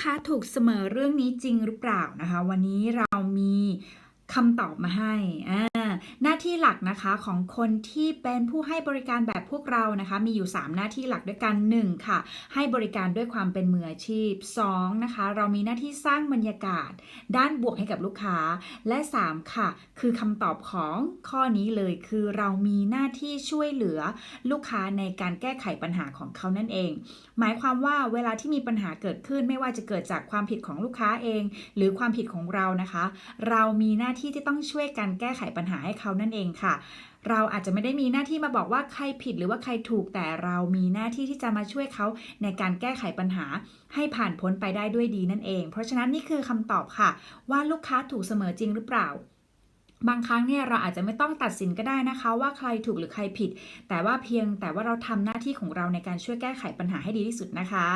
ค้าถูกเสมอเรื่องนี้จริงหรือเปล่านะคะ วันนี้เรามีคำตอบมาให้อ่า หน้าที่หลักนะคะของคนที่เป็นผู้ให้บริการแบบพวกเรานะคะ มีอยู่ 3 หน้าที่หลักด้วยกัน 1. ค่ะ ให้บริการด้วยความเป็นมืออาชีพ 2. นะคะ เรามีหน้าที่สร้างบรรยากาศ ด้านบวกให้กับลูกค้า และ 3 ค่ะ คือคำตอบของข้อนี้เลยคือเรามีหน้าที่ช่วยเหลือลูกค้าในการแก้ไขปัญหาของเขานั่นเอง หมายความว่าเวลาที่มีปัญหาเกิดขึ้นไม่ว่าจะเกิดจากความผิดของลูกค้าเอง หรือความผิดของเรานะคะ เรามีหน้าที่ที่ต้องช่วยกันแก้ไขปัญหาให้เขานั่นเองค่ะ เราอาจจะไม่ได้มีหน้าที่มาบอกว่าใครผิดหรือว่าใครถูกแต่เรามีหน้าที่ที่จะมาช่วยเขาในการแก้ไขปัญหาให้ผ่านพ้นไปได้ด้วยดีนั่นเอง เพราะฉะนั้นนี่คือคำตอบค่ะ ว่าลูกค้าถูกเสมอจริงหรือเปล่าบางครั้งเนี่ยเราอาจจะไม่ต้องตัดสินก็ได้นะคะ ว่าใครถูกหรือใครผิด แต่ว่าเพียงแต่ว่าเราทำหน้าที่ของเราในการช่วยแก้ไขปัญหาให้ดีที่สุดนะคะ